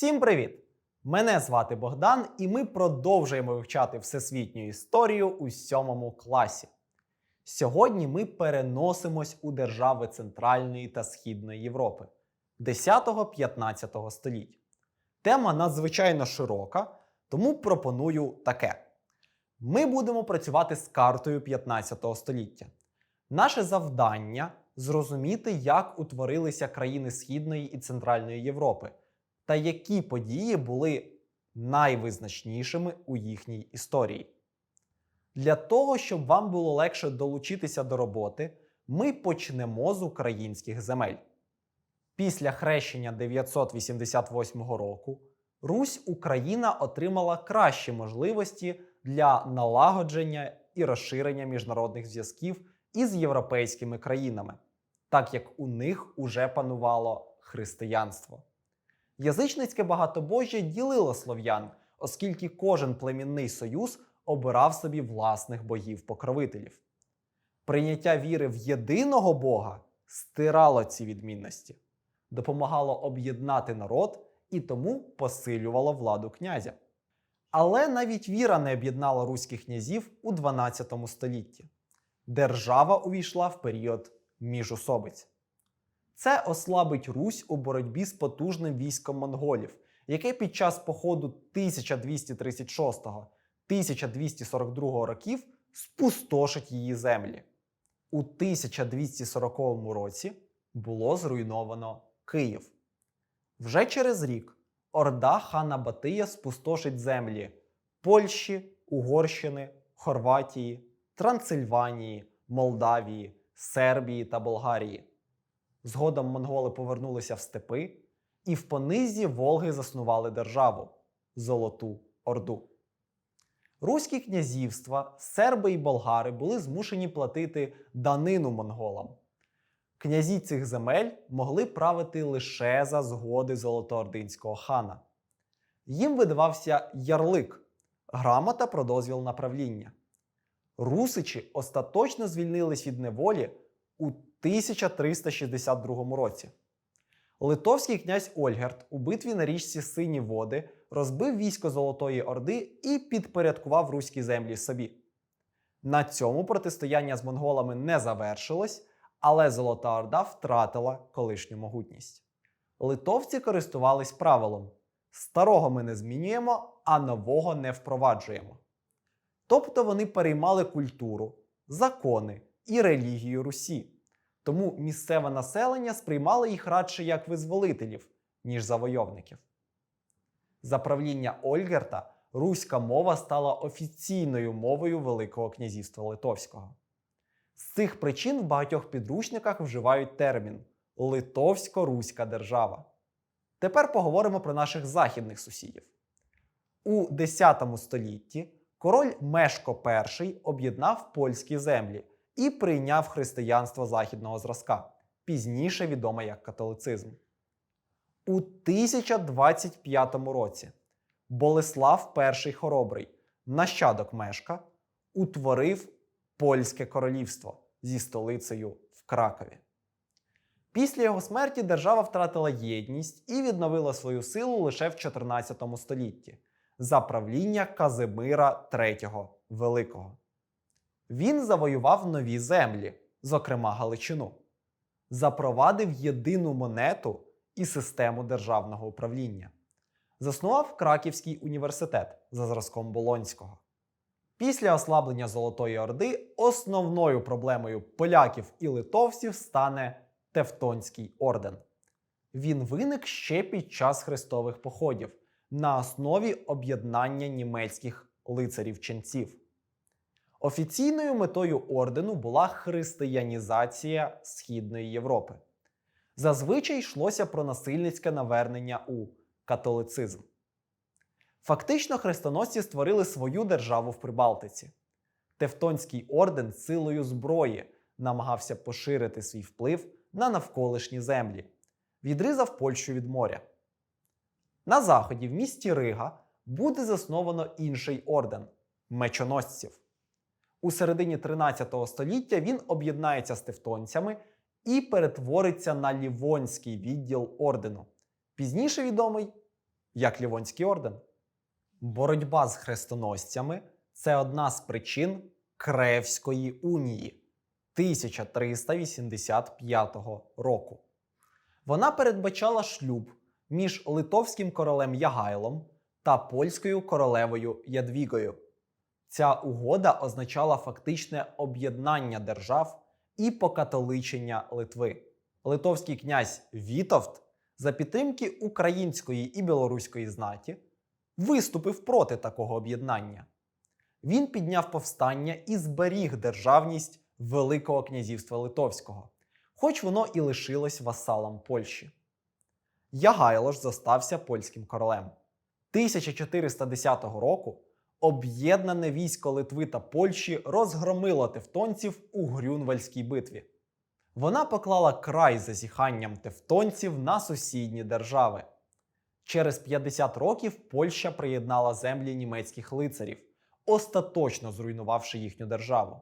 Всім привіт! Мене звати Богдан, і ми продовжуємо вивчати всесвітню історію у сьомому класі. Сьогодні ми переносимось у держави Центральної та Східної Європи 10-15 століть. Тема надзвичайно широка, тому пропоную таке: ми будемо працювати з картою 15 століття. Наше завдання зрозуміти, як утворилися країни Східної і Центральної Європи та які події були найвизначнішими у їхній історії. Для того, щоб вам було легше долучитися до роботи, ми почнемо з українських земель. Після хрещення 988 року Русь Україна отримала кращі можливості для налагодження і розширення міжнародних зв'язків із європейськими країнами, так як у них уже панувало християнство. Язичницьке багатобожжя ділило слов'ян, оскільки кожен племінний союз обирав собі власних богів-покровителів. Прийняття віри в єдиного Бога стирало ці відмінності, допомагало об'єднати народ і тому посилювало владу князя. Але навіть віра не об'єднала руських князів у 12 столітті. Держава увійшла в період міжусобиць. Це ослабить Русь у боротьбі з потужним військом монголів, яке під час походу 1236-1242 років спустошить її землі. У 1240 році було зруйновано Київ. Вже через рік Орда хана Батия спустошить землі Польщі, Угорщини, Хорватії, Трансильванії, Молдавії, Сербії та Болгарії. Згодом монголи повернулися в степи і в понизі Волги заснували державу Золоту Орду. Руські князівства, серби і болгари були змушені платити данину монголам. Князі цих земель могли правити лише за згоди золотоординського хана. Їм видавався ярлик грамота про дозвіл на правління. Русичі остаточно звільнились від неволі у 1362 році. Литовський князь Ольгерт у битві на річці Сині Води розбив військо Золотої Орди і підпорядкував руські землі собі. На цьому протистояння з монголами не завершилось, але Золота Орда втратила колишню могутність. Литовці користувались правилом: старого ми не змінюємо, а нового не впроваджуємо. Тобто вони переймали культуру, закони і релігію Русі. Тому місцеве населення сприймало їх радше як визволителів, ніж завойовників. За правління Ольгерта руська мова стала офіційною мовою Великого князівства Литовського. З цих причин в багатьох підручниках вживають термін Литовсько-Руська держава. Тепер поговоримо про наших західних сусідів. У X столітті король Мешко І об'єднав польські землі і прийняв християнство західного зразка, пізніше відоме як католицизм. У 1025 році Болеслав І Хоробрий, нащадок Мешка, утворив Польське королівство зі столицею в Кракові. Після його смерті держава втратила єдність і відновила свою силу лише в 14 столітті за правління Казимира III Великого. Він завоював нові землі, зокрема Галичину, запровадив єдину монету і систему державного управління, заснував Краківський університет за зразком Болонського. Після ослаблення Золотої Орди основною проблемою поляків і литовців стане Тевтонський орден. Він виник ще під час хрестових походів на основі об'єднання німецьких лицарів-ченців. Офіційною метою ордену була християнізація Східної Європи. Зазвичай йшлося про насильницьке навернення у католицизм. Фактично, хрестоносці створили свою державу в Прибалтиці. Тевтонський орден силою зброї намагався поширити свій вплив на навколишні землі, відрізав Польщу від моря. На заході в місті Рига буде засновано інший орден мечоносців. У середині 13 століття він об'єднається з тевтонцями і перетвориться на лівонський відділ ордену, пізніше відомий як Лівонський орден. Боротьба з хрестоносцями це одна з причин Кревської унії 1385 року. Вона передбачала шлюб між литовським королем Ягайлом та польською королевою Ядвігою. Ця угода означала фактичне об'єднання держав і покатоличення Литви. Литовський князь Вітовт за підтримки української і білоруської знаті виступив проти такого об'єднання. Він підняв повстання і зберіг державність Великого князівства Литовського, хоч воно і лишилось васалом Польщі. Ягайло ж зостався польським королем. 1410 року об'єднане військо Литви та Польщі розгромило тевтонців у Грюнвальській битві. Вона поклала край зазіханням тевтонців на сусідні держави. Через 50 років Польща приєднала землі німецьких лицарів, остаточно зруйнувавши їхню державу.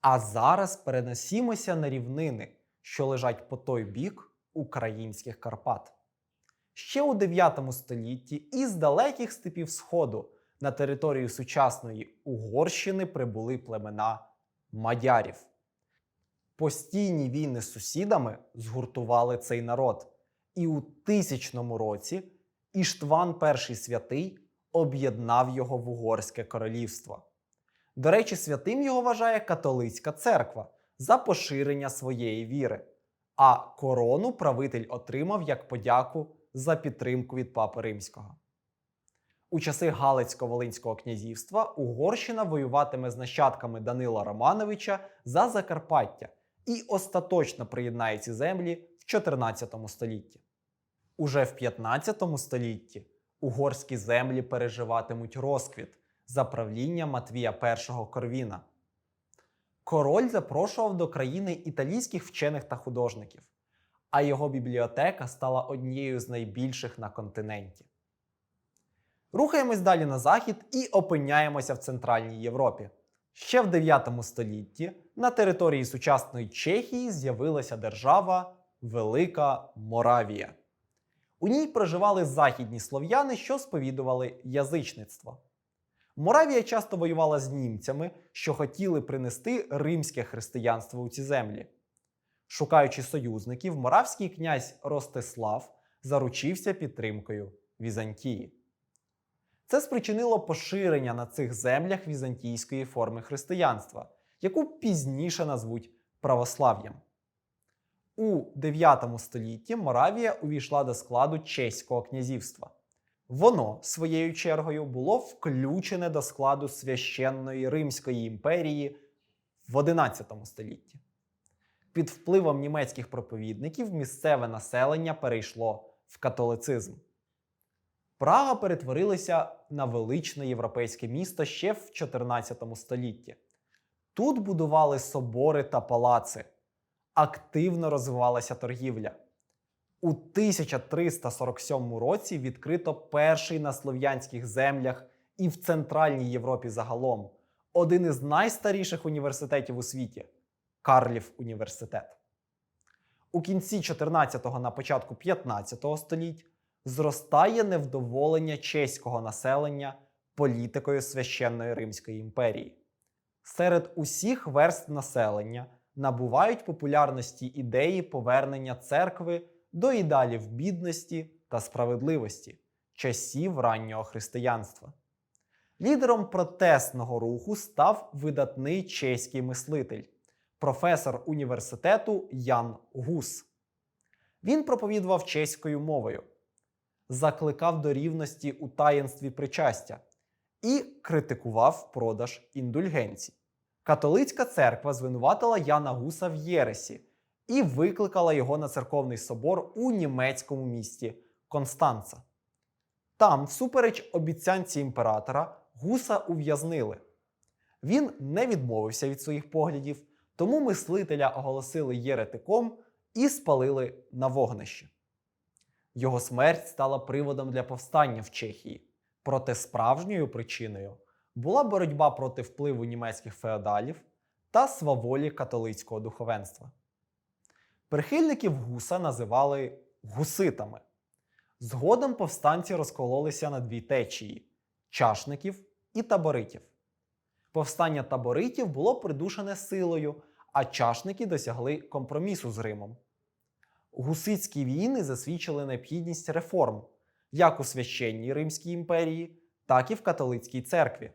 А зараз перенесімося на рівнини, що лежать по той бік українських Карпат. Ще у 9 столітті із далеких степів Сходу на територію сучасної Угорщини прибули племена мадярів. Постійні війни з сусідами згуртували цей народ, і у тисячному році Іштван І святий об'єднав його в Угорське королівство. До речі, святим його вважає католицька церква за поширення своєї віри, а корону правитель отримав як подяку за підтримку від Папи Римського. У часи Галицько-Волинського князівства Угорщина воюватиме з нащадками Данила Романовича за Закарпаття і остаточно приєднає ці землі в 14 столітті. Уже в 15 столітті угорські землі переживатимуть розквіт за правління Матвія І Корвіна. Король запрошував до країни італійських вчених та художників, а його бібліотека стала однією з найбільших на континенті. Рухаємось далі на захід і опиняємося в Центральній Європі. Ще в 9 столітті на території сучасної Чехії з'явилася держава Велика Моравія. У ній проживали західні слов'яни, що сповідували язичництво. Моравія часто воювала з німцями, що хотіли принести римське християнство у ці землі. Шукаючи союзників, моравський князь Ростислав заручився підтримкою Візантії. Це спричинило поширення на цих землях візантійської форми християнства, яку пізніше назвуть православ'ям. У 9 столітті Моравія увійшла до складу Чеського князівства. Воно, своєю чергою, було включене до складу священної Римської імперії в 11 столітті. Під впливом німецьких проповідників місцеве населення перейшло в католицизм. Прага перетворилася на величне європейське місто ще в 14 столітті. Тут будували собори та палаци, активно розвивалася торгівля. У 1347 році відкрито перший на слов'янських землях і в Центральній Європі загалом один із найстаріших університетів у світі Карлів університет. У кінці 14-го на початку 15-го століть зростає невдоволення чеського населення політикою священної Римської імперії. Серед усіх верст населення набувають популярності ідеї повернення церкви до ідеалів бідності та справедливості часів раннього християнства. Лідером протестного руху став видатний чеський мислитель, професор університету Ян Гус. Він проповідував чеською мовою, закликав до рівності у таїнстві причастя і критикував продаж індульгенцій. Католицька церква звинуватила Яна Гуса в Єресі і викликала його на церковний собор у німецькому місті Констанца. Там, всупереч обіцянці імператора, гуса ув'язнили. Він не відмовився від своїх поглядів, тому мислителя оголосили єретиком і спалили на вогнищі. Його смерть стала приводом для повстання в Чехії. Проте справжньою причиною була боротьба проти впливу німецьких феодалів та сваволі католицького духовенства. Прихильників гуса називали гуситами. Згодом повстанці розкололися на дві течії чашників і таборитів. Повстання таборитів було придушене силою, а чашники досягли компромісу з Римом. Гусицькі війни засвідчили необхідність реформ як у священній Римській імперії, так і в католицькій церкві.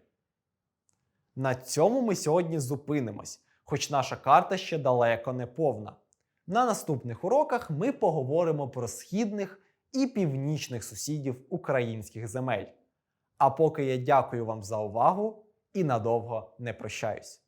На цьому ми сьогодні зупинимось, хоч наша карта ще далеко не повна. На наступних уроках ми поговоримо про східних і північних сусідів українських земель. А поки я дякую вам за увагу і надовго не прощаюсь.